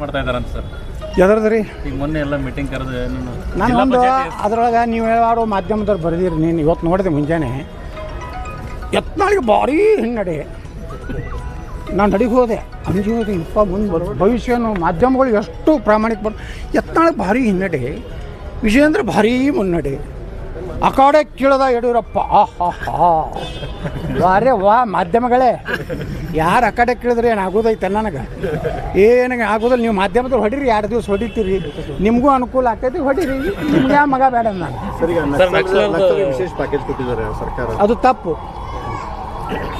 ಮಾಡ್ತಾ ಸರ್? ಈಗ ಮೊನ್ನೆ ಎಲ್ಲ ಮೀಟಿಂಗ್ ಕರೆದು ನಾನು ಜಿಲ್ಲಾ ಒಂದು ಪಂಚಾಯತಿ ಅದ್ರೊಳಗೆ ನೀವು ಹೇಳೋ ಮಾಧ್ಯಮದವ್ರು ಬರೆದಿರಿ ನೀನು ಇವತ್ತು ನೋಡಿದೆ ಮುಂಜಾನೆ. ಯತ್ನಾಳಿಗೆ ಭಾರಿ ಹಿನ್ನಡೆ. ನಾನು ನಡಿಗೆ ಹೋದೆ ಅಂಜಿ ಹೋದೆ ಇಪ್ಪ ಮುಂದೆ ಬರೋ ಭವಿಷ್ಯನು ಮಾಧ್ಯಮಗಳು ಎಷ್ಟು ಪ್ರಾಮಾಣಿಕ ಬರ್ ಯತ್ನಾಳಿಗೆ ಭಾರಿ ಹಿನ್ನಡೆ. ವಿಜಯೇಂದ್ರ ಭಾರಿ ಮುನ್ನಡೆ. ಆ ಕಡೆ ಕೇಳದ ಯಡಿಯೂರಪ್ಪ. ಅರೆ ವಾ ಮಾಧ್ಯಮಗಳೇ. ಯಾರು ಆ ಕಡೆ ಕೇಳಿದ್ರೆ ಏನು ಆಗೋದೈತೆ ನನಗೆ? ಏನಾಗ ಆಗೋದಿಲ್ಲ ನೀವು ಮಾಧ್ಯಮದಲ್ಲಿ ಹೊಡೀರಿ ಎರಡು ದಿವಸ ಹೊಡಿತೀರಿ. ನಿಮಗೂ ಅನುಕೂಲ ಆಗ್ತೈತಿ ಹೊಡೀರಿ. ನಿಮ್ಗೆ ಯಾವ ಮಗ ಬೇಡ ನಾನು. ಸರ್ ಸರ್, ನಕ್ಸಲ್- ನಕ್ಸಲ್- ನಕ್ಸಲ್ ವಿಶೇಷ ಪ್ಯಾಕೇಜ್ ಕೊಟ್ಟಿದ್ದಾರೆ ಸರ್ಕಾರ. ಅದು ತಪ್ಪು.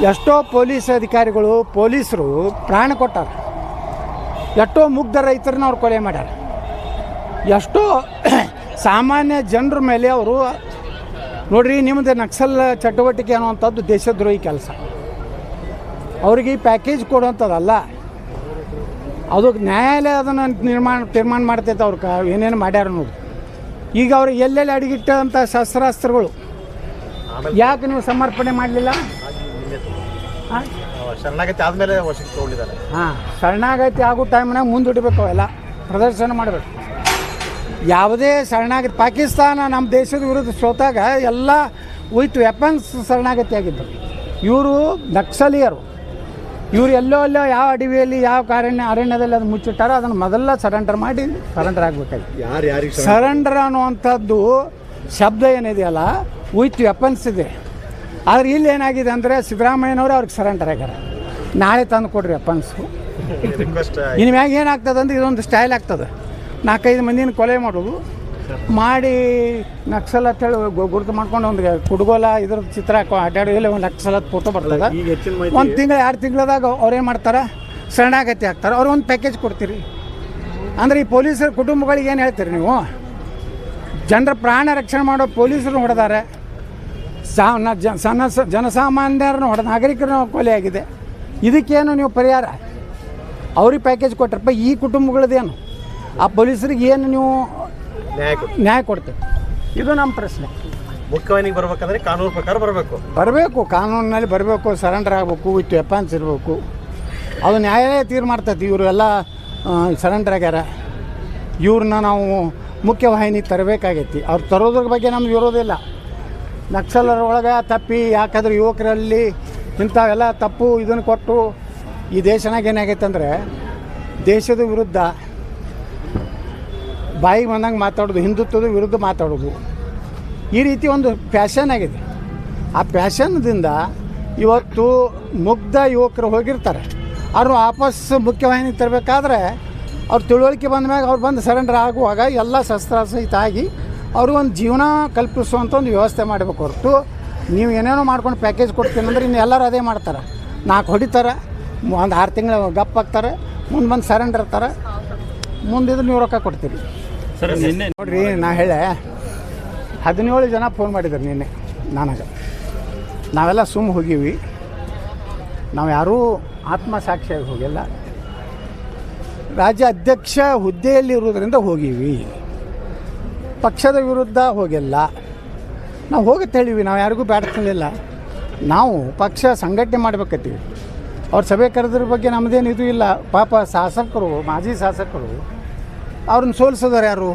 ಎಷ್ಟೋ ಪೊಲೀಸ್ ಅಧಿಕಾರಿಗಳು ಪೊಲೀಸರು ಪ್ರಾಣ ಕೊಟ್ಟಾರ. ಎಷ್ಟೋ ಮುಗ್ಧ ರೈತರನ್ನ ಅವ್ರು ಕೊಲೆ ಮಾಡ್ಯಾರ. ಎಷ್ಟೋ ಸಾಮಾನ್ಯ ಜನರ ಮೇಲೆ ಅವರು ನೋಡ್ರಿ ನಿಮ್ಮದು ನಕ್ಸಲ್ ಚಟುವಟಿಕೆ ಅನ್ನುವಂಥದ್ದು ದೇಶದ್ರೋಹಿ ಕೆಲಸ. ಅವ್ರಿಗೆ ಈ ಪ್ಯಾಕೇಜ್ ಕೊಡುವಂಥದ್ದಲ್ಲ. ಅದು ನ್ಯಾಯಾಲಯ ಅದನ್ನು ನಿರ್ಮಾಣ ತೀರ್ಮಾನ ಮಾಡ್ತೈತೆ ಅವ್ರು ಕ ಏನೇನು ಮಾಡ್ಯಾರ ನೋಡಿ. ಈಗ ಅವ್ರು ಎಲ್ಲೆಲ್ಲಿ ಅಡಗಿಟ್ಟಂಥ ಶಸ್ತ್ರಾಸ್ತ್ರಗಳು? ಯಾಕೆ ನೀವು ಸಮರ್ಪಣೆ ಮಾಡಲಿಲ್ಲ? ಹಾಂ ಶರಣಾಗತಿ ಆದಮೇಲೆ ಹಾಂ ಶರಣಾಗತಿ ಆಗೋ ಟೈಮ್ನಾಗ ಮುಂದೂಡಬೇಕು ಅವೆಲ್ಲ. ಪ್ರದರ್ಶನ ಮಾಡಬೇಕು. ಯಾವುದೇ ಶರಣಾಗತಿ ಪಾಕಿಸ್ತಾನ ನಮ್ಮ ದೇಶದ ವಿರುದ್ಧ ಸೋತಾಗ ಎಲ್ಲ ವಿತ್ ವೆಪನ್ಸ್ ಶರಣಾಗತಿ ಆಗಿದ್ದರು ಇವರು ನಕ್ಸಲಿಯರು. ಇವರು ಎಲ್ಲೋ ಎಲ್ಲೋ ಯಾವ ಅಡವಿಯಲ್ಲಿ ಯಾವ ಕಾರಣ್ಯ ಅರಣ್ಯದಲ್ಲಿ ಅದನ್ನು ಮುಚ್ಚಿಟ್ಟಾರೋ ಅದನ್ನು ಮೊದಲ ಸರೆಂಡರ್ ಮಾಡಿ ಸರೆಂಡರ್ ಆಗಬೇಕಾಗಿತ್ತು. ಯಾರು ಯಾರಿಗೆ ಸರೆಂಡರ್ ಅನ್ನುವಂಥದ್ದು ಶಬ್ದ ಏನಿದೆಯಲ್ಲ ವಿತ್ ವೆಪನ್ಸ್ ಇದೆ. ಆದರೆ ಇಲ್ಲಿ ಏನಾಗಿದೆ ಅಂದರೆ ಸಿದ್ದರಾಮಯ್ಯನವರು ಅವ್ರಿಗೆ ಸರೆಂಡರ್ ಆಗ್ಯಾರ ನಾಳೆ ತಂದು ಕೊಡ್ರಿ ವೆಪನ್ಸು ಇನ್ಮ್ಯಾಗ ಇನ್ನು ಮ್ಯಾಗ ಏನಾಗ್ತದೆ ಅಂದ್ರೆ ಇದೊಂದು ಸ್ಟೈಲ್ ಆಗ್ತದೆ. ನಾಲ್ಕೈದು ಮಂದಿನ ಕೊಲೆ ಮಾಡೋದು. ಮಾಡಿ ನಕ್ಸಲ್ ಅಂತ ಹೇಳಿ ಗುರುತು ಮಾಡ್ಕೊಂಡು ಒಂದು ಕುಡ್ಗೋಲ ಇದ್ರ ಚಿತ್ರ ಅಡ್ಡಾಡೋ ಇಲ್ಲ ಒಂದು ನಕ್ಸಲ್ ಫೋಟೋ ಬರ್ತದೆ. ಒಂದು ತಿಂಗಳು ಎರಡು ತಿಂಗಳದಾಗ ಅವ್ರೇನು ಮಾಡ್ತಾರೆ? ಶರಣಾಗತಿ ಆಗ್ತಾರೆ. ಅವ್ರಿಗೆ ಒಂದು ಪ್ಯಾಕೇಜ್ ಕೊಡ್ತೀರಿ. ಅಂದರೆ ಈ ಪೊಲೀಸರ ಕುಟುಂಬಗಳಿಗೆ ಏನು ಹೇಳ್ತೀರಿ ನೀವು? ಜನರ ಪ್ರಾಣ ರಕ್ಷಣೆ ಮಾಡೋ ಪೊಲೀಸರು ಹೊಡೆದಾರೆ. ಸಾ ಜನ ಜನಸಾಮಾನ್ಯರನ್ನು ಹೊಡೆದ ನಾಗರಿಕರನ್ನು ಕೊಲೆ ಆಗಿದೆ. ಇದಕ್ಕೇನು ನೀವು ಪರಿಹಾರ? ಅವ್ರಿಗೆ ಪ್ಯಾಕೇಜ್ ಕೊಟ್ಟರಪ್ಪ ಈ ಕುಟುಂಬಗಳದ್ದೇನು ಆ ಪೊಲೀಸರಿಗೆ ಏನು ನೀವು ನ್ಯಾಯ ಕೊಡ್ತೀರಿ? ಇದು ನಮ್ಮ ಪ್ರಶ್ನೆ. ಮುಖ್ಯವಾಹಿನಿಗೆ ಬರ್ಬೇಕಂದ್ರೆ ಕಾನೂನು ಪ್ರಕಾರ ಬರಬೇಕು. ಬರಬೇಕು ಕಾನೂನಿನಲ್ಲಿ ಬರಬೇಕು ಸರೆಂಡರ್ ಆಗಬೇಕು ವಿತ್ ವೆಪನ್ಸ್ ಇರಬೇಕು. ಅದು ನ್ಯಾಯಾಲಯ ತೀರ್ಮಾನ ಮಾಡ್ತೈತಿ ಇವರು ಎಲ್ಲ ಸರೆಂಡರ್ ಆಗ್ಯಾರ. ಇವ್ರನ್ನ ನಾವು ಮುಖ್ಯವಾಹಿನಿ ತರಬೇಕಾಗೈತಿ. ಅವ್ರು ತರೋದ್ರ ಬಗ್ಗೆ ನಮ್ಗೆ ಇರೋದಿಲ್ಲ ನಕ್ಸಲರ ಒಳಗೆ ತಪ್ಪಿ ಯಾಕಂದ್ರೆ ಯುವಕರಲ್ಲಿ ಇಂಥವೆಲ್ಲ ತಪ್ಪು ಇದನ್ನು ಕೊಟ್ಟು ಈ ದೇಶನಾಗ ಏನಾಗೈತೆ ಅಂದರೆ ದೇಶದ ವಿರುದ್ಧ ಬಾಯಿಗೆ ಬಂದಂಗೆ ಮಾತಾಡೋದು, ಹಿಂದುತ್ವದ ವಿರುದ್ಧ ಮಾತಾಡೋದು. ಈ ರೀತಿ ಒಂದು ಫ್ಯಾಷನ್ ಆಗಿದೆ. ಆ ಫ್ಯಾಷನ್ದಿಂದ ಇವತ್ತು ಮುಗ್ಧ ಯುವಕರು ಹೋಗಿರ್ತಾರೆ. ಅವರು ವಾಪಸ್ ಮುಖ್ಯವಾಹಿನಿ ತರಬೇಕಾದ್ರೆ ಅವ್ರು ತಿಳುವಳಿಕೆ ಬಂದ ಮ್ಯಾಗ ಅವ್ರು ಬಂದು ಸರೆಂಡರ್ ಆಗುವಾಗ ಎಲ್ಲ ಶಸ್ತ್ರಾಸಹಿತ ಆಗಿ ಒಂದು ಜೀವನ ಕಲ್ಪಿಸುವಂಥ ಒಂದು ವ್ಯವಸ್ಥೆ ಮಾಡಬೇಕು ಹೊರತು ನೀವು ಏನೇನೋ ಮಾಡ್ಕೊಂಡು ಪ್ಯಾಕೇಜ್ ಕೊಡ್ತೀನಿ ಅಂದ್ರೆ ಇನ್ನು ಎಲ್ಲರೂ ಅದೇ ಮಾಡ್ತಾರೆ. ನಾಲ್ಕು ಹೊಡಿತಾರೆ, ಒಂದು ಆರು ತಿಂಗಳು ಗಪ್ ಹಾಕ್ತಾರೆ ಮುಂದೆ ಬಂದು ಸರೆಂಡರ್ ಇರ್ತಾರೆ ಮುಂದಿದ್ರೆ ನೀವು ರೊಕ್ಕ ಕೊಡ್ತೀರಿ ಸರ್ ನಿನ್ನೆ ನೋಡ್ರಿ ನಾ ಹೇಳೆ ಹದಿನೇಳು ಜನ ಫೋನ್ ಮಾಡಿದ್ರು ನಿನ್ನೆ ನನಗೆ. ನಾವೆಲ್ಲ ಸುಮ್ಮ ಹೋಗೀವಿ. ನಾವು ಯಾರೂ ಆತ್ಮಸಾಕ್ಷಿಯಾಗಿ ಹೋಗಿಲ್ಲ. ರಾಜ್ಯ ಅಧ್ಯಕ್ಷ ಹುದ್ದೆಯಲ್ಲಿ ಇರುವುದರಿಂದ ಹೋಗೀವಿ. ಪಕ್ಷದ ವಿರುದ್ಧ ಹೋಗಿಲ್ಲ. ನಾವು ಹೋಗುತ್ತೆ ಹೇಳಿವಿ ನಾವು ಯಾರಿಗೂ ಬೇಡ್ತಿಲ್ಲ ನಾವು ಪಕ್ಷ ಸಂಘಟನೆ ಮಾಡ್ಬೇಕತ್ತೀವಿ. ಅವ್ರ ಸಭೆ ಕರೆದ್ರ ಬಗ್ಗೆ ನಮ್ಮದೇನು ಇದು ಇಲ್ಲ. ಪಾಪ ಶಾಸಕರು ಮಾಜಿ ಶಾಸಕರು ಅವ್ರನ್ನ ಸೋಲಿಸೋದಾರು ಯಾರು?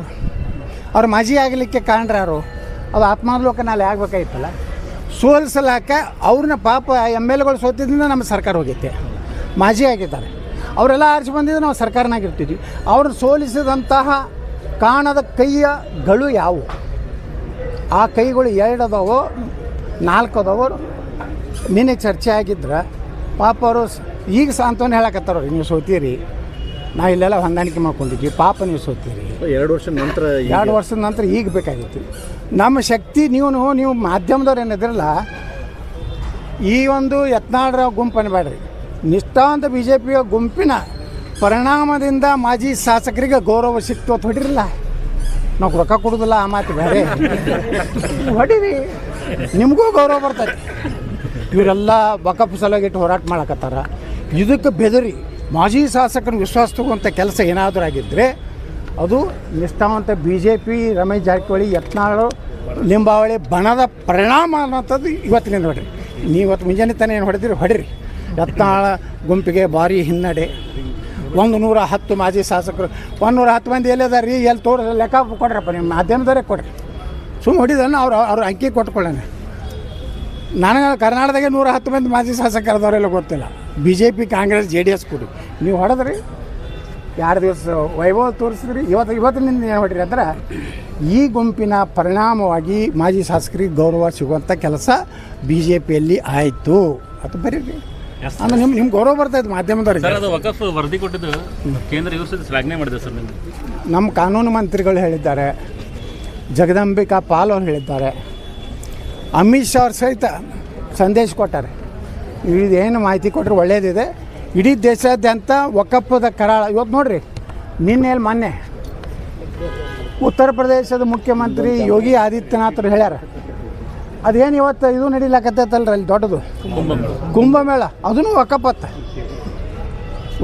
ಅವ್ರ ಮಾಜಿ ಆಗಲಿಕ್ಕೆ ಕಾರಣ ಯಾರು? ಅದು ಆತ್ಮಾವಲೋಕನಲ್ಲಿ ಆಗಬೇಕಾಗಿತ್ತಲ್ಲ ಸೋಲಿಸಲಾಕ ಅವ್ರನ್ನ ಪಾಪ ಎಂ ಎಲ್ ಎಗಳು ಸೋತಿದ್ದರಿಂದ ನಮ್ಮ ಸರ್ಕಾರ ಹೋಗೈತೆ. ಮಾಜಿ ಆಗಿದ್ದಾರೆ. ಅವರೆಲ್ಲ ಆರಿಸಿ ಬಂದಿದ್ದು ನಾವು ಸರ್ಕಾರನಾಗ ಇರ್ತಿದ್ವಿ. ಅವ್ರನ್ನ ಸೋಲಿಸಿದಂತಹ ಕಾಣದ ಕೈಯಗಳು ಯಾವುವು ಆ ಕೈಗಳು ಎರಡು ಅದಾವೋ ನಾಲ್ಕು ಅದಾವೋ ನಿನ್ನೆ ಚರ್ಚೆ ಆಗಿದ್ರೆ ಪಾಪ ಅವರು ಈಗ ಸಾಂತ್ವನ ಹೇಳಕತ್ತಾರ ನೀವು ಸೋತೀರಿ. ನಾ ಇಲ್ಲೆಲ್ಲ ಹೊಂದಾಣಿಕೆ ಮಾಡ್ಕೊಂಡಿದ್ವಿ. ಪಾಪ ನೀವು ಸೋತೀರಿ ಎರಡು ವರ್ಷದ ನಂತರ ಎರಡು ವರ್ಷದ ನಂತರ ಈಗ ಬೇಕಾಗಿತ್ತು. ನಮ್ಮ ಶಕ್ತಿ ನೀವು ನೀವು ಮಾಧ್ಯಮದವ್ರು ಏನಿದ್ರಲ್ಲ ಈ ಒಂದು ಯತ್ನಾಳರ ಗುಂಪನ್ನು ಬೇಡ್ರಿ ನಿಷ್ಠಾವಂತ ಬಿ ಜೆ ಪಿಯ ಗುಂಪಿನ ಪರಿಣಾಮದಿಂದ ಮಾಜಿ ಶಾಸಕರಿಗೆ ಗೌರವ ಸಿಕ್ತು ಅಂತ ಹೊಡಿರಲ್ಲ. ನಾವು ರೊಕ್ಕ ಕೊಡೋದಿಲ್ಲ ಆ ಮಾತು ಬೇರೆ. ಹೊಡೀರಿ. ನಿಮಗೂ ಗೌರವ ಬರ್ತೈತಿ. ಇವರೆಲ್ಲ ಬಕಪ್ ಸಲಗಿಟ್ಟು ಹೋರಾಟ ಮಾಡಕತ್ತಾರ. ಇದಕ್ಕೆ ಬೆದರಿ ಮಾಜಿ ಶಾಸಕರು ವಿಶ್ವಾಸ ಕೆಲಸ ಏನಾದರೂ ಆಗಿದ್ದರೆ ಅದು ನಿಷ್ಠಾವಂತ B J P Ramesh Jarkiholi, Yatnal, Limbavali ಬಣದ ಪರಿಣಾಮ ಅನ್ನೋಂಥದ್ದು ಇವತ್ತಿನ ಹೊಡ್ರಿ ನೀವು ಇವತ್ತು ಮುಂಜಾನೆ ತಾನೇ ಏನು ಹೊಡೆದಿರಿ ಹೊಡಿರಿ. ಯತ್ನಾಳ ಗುಂಪಿಗೆ ಭಾರಿ ಹಿನ್ನಡೆ. ಒಂದು ನೂರ ಹತ್ತು ಮಾಜಿ ಶಾಸಕರು. ಒಂದು ನೂರ ಹತ್ತು ಮಂದಿ ಎಲ್ಲಿದ್ದಾರೆ ರೀ ಎಲ್ಲಿ ತೋರಿಸ ಲೆಕ್ಕ ಕೊಡ್ರಪ್ಪ ನಿಮ್ಮ ಮಾಧ್ಯಮದವರೇ ಕೊಡ್ರಿ. ಸುಮ್ಮನೆ ಹೊಡಿದನ್ನು ಅವ್ರು, ಅವ್ರ ಅಂಕಿ ಕೊಟ್ಕೊಳ್ಳೋಣ. ನನಗೆ ಕರ್ನಾಟಕದಾಗೆ ನೂರ ಹತ್ತು ಮಂದಿ ಮಾಜಿ ಶಾಸಕರದವರೆಲ್ಲ ಗೊತ್ತಿಲ್ಲ. B J P Congress J D S ಕೊಡಿ. ನೀವು ಹೊಡೆದ್ರಿ. ಎರಡು ದಿವಸ ವೈಭವ ತೋರಿಸಿದ್ರಿ. ಇವತ್ತು ಇವತ್ತಿನಿಂದ ಏನು ಹೊಡ್ರಿ ಅಂದ್ರೆ ಈ ಗುಂಪಿನ ಪರಿಣಾಮವಾಗಿ ಮಾಜಿ ಶಾಸಕರಿಗೆ ಗೌರವ ಸಿಗುವಂಥ ಕೆಲಸ ಬಿ ಜೆ ಪಿಯಲ್ಲಿ ಆಯಿತು. ಅದು ಬರೀರಿ. ಅಂದ್ರೆ ನಿಮ್ಗೆ ನಿಮ್ಗೆ ಗೌರವ ಬರ್ತಾಯಿತ್ತು ಮಾಧ್ಯಮದವ್ರಿಗೆ. ಸರ್ ಅದು ವಕಫ್ ವರದಿ ಕೊಟ್ಟಿದ್ದು ಕೇಂದ್ರ ಶ್ಲಾಘನೆ ಮಾಡಿದೆ ಸರ್ ನಮ್ಮ ಕಾನೂನು ಮಂತ್ರಿಗಳು ಹೇಳಿದ್ದಾರೆ. ಜಗದಂಬಿಕಾ ಪಾಲ್ ಅವರು ಹೇಳಿದ್ದಾರೆ. ಅಮಿತ್ ಶಾ ಅವ್ರ ಸಹಿತ ಸಂದೇಶ ಕೊಟ್ಟಾರೆ. ಇದೇನು ಮಾಹಿತಿ ಕೊಟ್ಟರೆ ಒಳ್ಳೆಯದಿದೆ ಇಡೀ ದೇಶಾದ್ಯಂತ ಒಕ್ಕಪ್ಪದ ಕರಾಳ. ಇವತ್ತು ನೋಡ್ರಿ, ನಿನ್ನೆ ಮೊನ್ನೆ ಉತ್ತರ ಪ್ರದೇಶದ ಮುಖ್ಯಮಂತ್ರಿ ಯೋಗಿ ಆದಿತ್ಯನಾಥ್ರು ಹೇಳ್ಯಾರ. ಅದೇನು ಇವತ್ತು ಇದು ನಡೀಲಕತ್ತೈತಲ್ರಿ ಅಲ್ಲಿ ದೊಡ್ಡದು? ಕುಂಭಮೇಳ. ಅದನ್ನು ಒಕ್ಕಪ್ಪತ್ತ.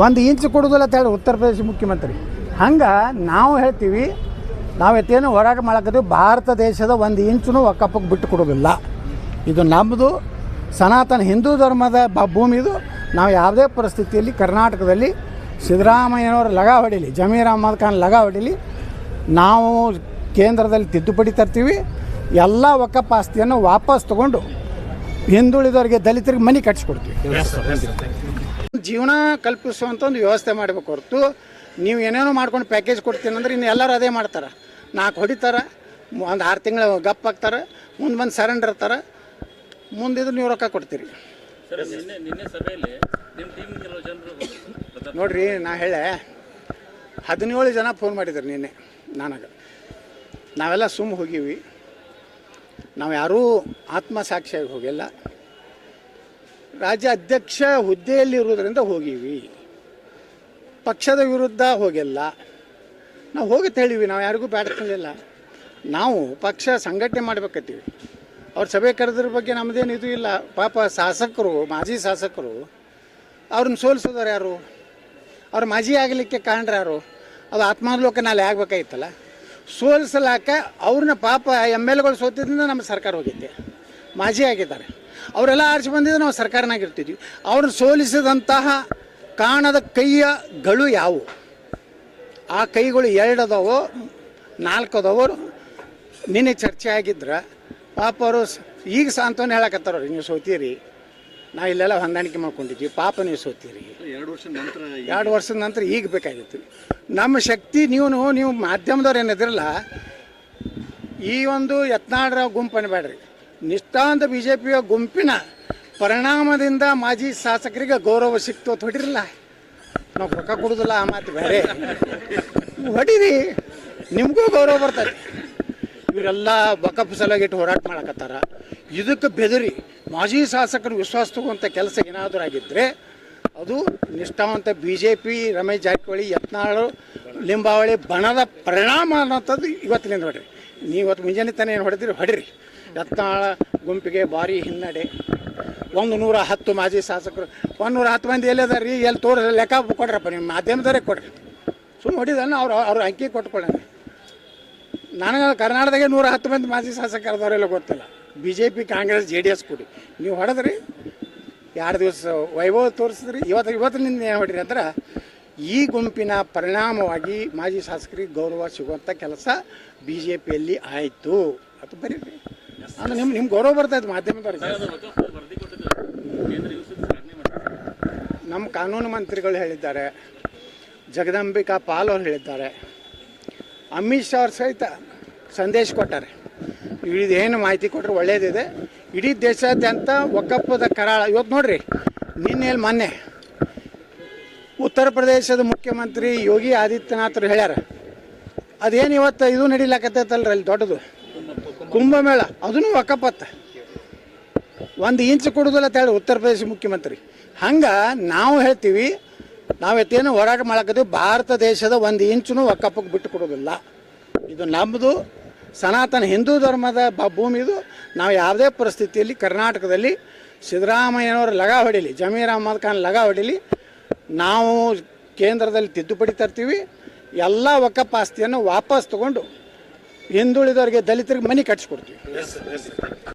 ಒಂದು ಇಂಚು ಕೊಡೋದಿಲ್ಲ ಅಂತ ಹೇಳಿ ಉತ್ತರ ಪ್ರದೇಶ ಮುಖ್ಯಮಂತ್ರಿ. ಹಂಗೆ ನಾವು ಹೇಳ್ತೀವಿ, ನಾವು ಎತ್ತೇನು ಹೋರಾಟ ಮಾಡಕತ್ತೀವಿ, ಭಾರತ ದೇಶದ ಒಂದು ಇಂಚು ಒಕ್ಕಪ್ಪಕ್ಕೆ ಬಿಟ್ಟು ಕೊಡೋದಿಲ್ಲ. ಇದು ನಮ್ಮದು ಸನಾತನ ಹಿಂದೂ ಧರ್ಮದ ಬ ಭೂಮಿದು ನಾವು ಯಾವುದೇ ಪರಿಸ್ಥಿತಿಯಲ್ಲಿ ಕರ್ನಾಟಕದಲ್ಲಿ ಸಿದ್ದರಾಮಯ್ಯನವರು ಲಗ ಹೊಡೀಲಿ ಜಮೀರ್ ಅಹಮದ್ ಖಾನ್ ಲಗ ಹೊಡೀಲಿ ನಾವು ಕೇಂದ್ರದಲ್ಲಿ ತಿದ್ದುಪಡಿ ತರ್ತೀವಿ. ಎಲ್ಲ ಒಕ್ಕಪ್ಪ ಆಸ್ತಿಯನ್ನು ವಾಪಸ್ ತಗೊಂಡು ಹಿಂದುಳಿದವರಿಗೆ ದಲಿತರಿಗೆ ಮನೆ ಕಟ್ಟಿಸ್ಕೊಡ್ತೀವಿ ಜೀವನ ಕಲ್ಪಿಸುವಂಥ ಒಂದು ವ್ಯವಸ್ಥೆ ಮಾಡಬೇಕು ಹೊರತು. ನೀವು ಏನೇನೋ ಮಾಡ್ಕೊಂಡು ಪ್ಯಾಕೇಜ್ ಕೊಡ್ತೀನಿ ಅಂದ್ರೆ ಇನ್ನು ಎಲ್ಲರೂ ಅದೇ ಮಾಡ್ತಾರೆ. ನಾಲ್ಕು ಹೊಡಿತಾರೆ ಒಂದು ಆರು ತಿಂಗಳು ಗಪ್ ಹಾಕ್ತಾರೆ ಮುಂದೆ ಬಂದು ಸರೆಂಡರ್ ಇರ್ತಾರೆ ಮುಂದಿದ್ದು ನೀವು ರೊಕ್ಕ ಕೊಡ್ತೀರಿ. ನೋಡ್ರಿ ನಾ ಹೇಳೆ ಹದಿನೇಳು ಜನ ಫೋನ್ ಮಾಡಿದ್ರು ನಿನ್ನೆ ನನಗೆ. ನಾವೆಲ್ಲ ಸುಮ್ಮ ಹೋಗೀವಿ. ನಾವು ಯಾರೂ ಆತ್ಮಸಾಕ್ಷಿಯಾಗಿ ಹೋಗಿಲ್ಲ. ರಾಜ್ಯ ಅಧ್ಯಕ್ಷ ಹುದ್ದೆಯಲ್ಲಿ ಇರುವುದರಿಂದ ಹೋಗೀವಿ. ಪಕ್ಷದ ವಿರುದ್ಧ ಹೋಗಿಲ್ಲ. ನಾವು ಹೋಗಿ ಹೇಳಿವಿ ನಾವು ಯಾರಿಗೂ ಬೇಡ್ಕೊಳ್ಳಿಲ್ಲ ನಾವು ಪಕ್ಷ ಸಂಘಟನೆ ಮಾಡ್ಬೇಕತ್ತೀವಿ. ಅವ್ರ ಸಭೆ ಕರೆದ್ರ ಬಗ್ಗೆ ನಮ್ಮದೇನು ಇದು ಇಲ್ಲ. ಪಾಪ ಶಾಸಕರು, ಮಾಜಿ ಶಾಸಕರು, ಅವ್ರನ್ನ ಸೋಲಿಸೋದಾರು ಯಾರು? ಅವ್ರು ಮಾಜಿ ಆಗಲಿಕ್ಕೆ ಕಾರಣ ಯಾರು? ಅದು ಆತ್ಮಾವಲೋಕನ ಅಲ್ಲಿ ಆಗ್ಬೇಕಾಗಿತ್ತಲ್ಲ ಸೋಲಿಸಲಾಕ ಅವ್ರನ್ನ ಪಾಪ ಎಂ ಎಲ್ ಎಗಳು ಸೋತಿದ್ದರಿಂದ ನಮ್ಮ ಸರ್ಕಾರ ಹೋಗಿದ್ದೆ ಮಾಜಿ ಆಗಿದ್ದಾರೆ. ಅವರೆಲ್ಲ ಆರಿಸಿ ಬಂದಿದ್ದು ನಾವು ಸರ್ಕಾರನಾಗಿರ್ತಿದ್ವಿ. ಅವ್ರನ್ನ ಸೋಲಿಸಿದಂತಹ ಕಾಣದ ಕೈಯಗಳು ಯಾವುವು ಆ ಕೈಗಳು ಎರಡು ಅದಾವೋ ನಾಲ್ಕು ಅದಾವೋ ನಿನ್ನೆ ಚರ್ಚೆ ಆಗಿದ್ರೆ ಪಾಪ ಅವರು ಈಗ ಸಾಂತ್ವನ ಹೇಳಕತ್ತಾರ ನೀವು ಸೋತೀರಿ. ನಾ ಇಲ್ಲೆಲ್ಲ ಹೊಂದಾಣಿಕೆ ಮಾಡ್ಕೊಂಡಿದ್ವಿ ಪಾಪ ನೀವು ಸೋತೀರಿ. ಎರಡು ವರ್ಷದ ನಂತರ ಎರಡು ವರ್ಷದ ನಂತರ ಈಗ ಬೇಕಾಗಿತ್ತು. ನಮ್ಮ ಶಕ್ತಿ ನೀವು ನೀವು ಮಾಧ್ಯಮದವ್ರು ಏನಿದ್ರಲ್ಲ ಈ ಒಂದು ಯತ್ನಾಡ್ರ ಗುಂಪು ಅನ್ಬೇಡ್ರಿ ನಿಷ್ಠಾಂತ ಬಿ ಜೆ ಪಿಯ ಗುಂಪಿನ ಪರಿಣಾಮದಿಂದ ಮಾಜಿ ಶಾಸಕರಿಗೆ ಗೌರವ ಸಿಕ್ತು ಅಂತ ಹೊಡಿರಲ್ಲ. ನಾವು ರೊಕ್ಕ ಕೊಡುದಿಲ್ಲ ಆ ಮಾತು ಬೇರೆ. ನೀವು ಹೊಡೀರಿ. ನಿಮಗೂ ಗೌರವ ಬರ್ತದೆ. ಇವರೆಲ್ಲ ಬಕಪ್ ಸಲಗಿಟ್ಟು ಹೋರಾಟ ಮಾಡಕತ್ತಾರ. ಇದಕ್ಕೆ ಬೆದರಿ ಮಾಜಿ ಶಾಸಕರು ವಿಶ್ವಾಸ ತಗುವಂಥ ಕೆಲಸ ಏನಾದರೂ ಆಗಿದ್ದರೆ ಅದು ನಿಷ್ಠಾವಂತ B J P Ramesh Jarkiholi, Yatnal, Limbavali ಬಣದ ಪರಿಣಾಮ ಅನ್ನೋಂಥದ್ದು ಇವತ್ತಿನಿಂದ ಹೊಡ್ರಿ ನೀವು ಇವತ್ತು ಮುಂಜಾನೆ ತಾನೇ ಏನು ಹೊಡೆದಿರಿ? ಹೊಡಿರಿ. ಯತ್ನಾಳ ಗುಂಪಿಗೆ ಭಾರಿ ಹಿನ್ನಡೆ. ಒಂದು ನೂರ ಹತ್ತು ಮಾಜಿ ಶಾಸಕರು. ಒಂದು ನೂರ ಹತ್ತು ಮಂದಿ ಎಲ್ಲಿದಾರೆ ರೀ ಎಲ್ಲಿ ತೋರಿಸ್ ಲೆಕ್ಕ ಕೊಡ್ರಪ್ಪ, ನಿಮ್ಮ ಮಾಧ್ಯಮದವರೇ ಕೊಡ್ರಿ. ಸುಮ್ಮನೆ ಹೊಡಿದ ಅವ್ರು ಅವ್ರ ಅಂಕಿ ಕೊಟ್ಕೊಳ್ಳೋಣ ನನಗೆ ಕರ್ನಾಟಕದಾಗೆ ನೂರ ಹತ್ತು ಮಂದಿ ಮಾಜಿ ಶಾಸಕರದವರೆಲ್ಲ ಗೊತ್ತಿಲ್ಲ. B J P Congress, J D S ಕೊಡಿ. ನೀವು ಹೊಡೆದ್ರಿ, ಎರಡು ದಿವಸ ವೈಭವ ತೋರಿಸಿದ್ರಿ, ಇವತ್ತು, ಇವತ್ತಿನಿಂದ ಏನು ಹೊಡ್ರಿ ಅಂದ್ರೆ, ಈ ಗುಂಪಿನ ಪರಿಣಾಮವಾಗಿ ಮಾಜಿ ಶಾಸಕರಿಗೆ ಗೌರವ ಸಿಗುವಂಥ ಕೆಲಸ ಬಿ ಜೆ ಪಿಯಲ್ಲಿ ಆಯಿತು. ಅದು ಬರೀರಿ. ಅಂದ್ರೆ ನಿಮ್ಮ ನಿಮ್ಮ ಗೌರವ ಬರ್ತಾಯಿತ್ತು ಮಾಧ್ಯಮದವ್ರಿಗೆ. ನಮ್ಮ ಕಾನೂನು ಮಂತ್ರಿಗಳು ಹೇಳಿದ್ದಾರೆ, ಜಗದಂಬಿಕಾ ಪಾಲ್ ಅವರು ಹೇಳಿದ್ದಾರೆ, ಅಮಿತ್ ಶಾ ಅವ್ರ ಸಹಿತ ಸಂದೇಶ ಕೊಟ್ಟಾರೆ. ಇದೇನು ಮಾಹಿತಿ ಕೊಟ್ಟರೆ ಒಳ್ಳೆಯದಿದೆ ಇಡೀ ದೇಶಾದ್ಯಂತ ಒಕ್ಕಪ್ಪದ ಕರಾಳ. ಇವತ್ತು ನೋಡ್ರಿ ನಿನ್ನೆ ಮೊನ್ನೆ ಉತ್ತರ ಪ್ರದೇಶದ ಮುಖ್ಯಮಂತ್ರಿ ಯೋಗಿ ಆದಿತ್ಯನಾಥರು ಹೇಳ್ಯಾರ, ಅದೇನು ಇವತ್ತು ಇದು ನಡೀಲಾಕತ್ತೈತಲ್ರಿ ಅಲ್ಲಿ ದೊಡ್ಡದು? ಕುಂಭಮೇಳ ಅದನ್ನು ಒಕ್ಕಪ್ಪತ್ತ. ಒಂದು ಇಂಚು ಕೊಡೋದಿಲ್ಲ ಅಂತ ಹೇಳಿ ಉತ್ತರ ಪ್ರದೇಶ ಮುಖ್ಯಮಂತ್ರಿ. ಹಂಗೆ ನಾವು ಹೇಳ್ತೀವಿ, ನಾವು ಎತ್ತೇನು ಹೋರಾಟ ಮಾಡಕತ್ತೀವಿ, ಭಾರತ ದೇಶದ ಒಂದು ಇಂಚುನು ಒಕ್ಕಪ್ಪಕ್ಕೆ ಬಿಟ್ಟು ಕೊಡೋದಿಲ್ಲ. ಇದು ನಮ್ಮದು ಸನಾತನ ಹಿಂದೂ ಧರ್ಮದ ಬ ಭೂಮಿದು ನಾವು ಯಾವುದೇ ಪರಿಸ್ಥಿತಿಯಲ್ಲಿ ಕರ್ನಾಟಕದಲ್ಲಿ ಸಿದ್ದರಾಮಯ್ಯನವರು ಲಗ ಹೊಡೀಲಿ, ಜಮೀರ್ ಅಹಮದ್ ಖಾನ್ ಲಗ ಹೊಡೀಲಿ, ನಾವು ಕೇಂದ್ರದಲ್ಲಿ ತಿದ್ದುಪಡಿ ತರ್ತೀವಿ. ಎಲ್ಲ ಒಕ್ಕಪ್ಪ ಆಸ್ತಿಯನ್ನು ವಾಪಸ್ ತಗೊಂಡು ಹಿಂದುಳಿದವರಿಗೆ ದಲಿತರಿಗೆ ಮನೆ ಕಟ್ಸಿಕೊಡ್ತೀವಿ.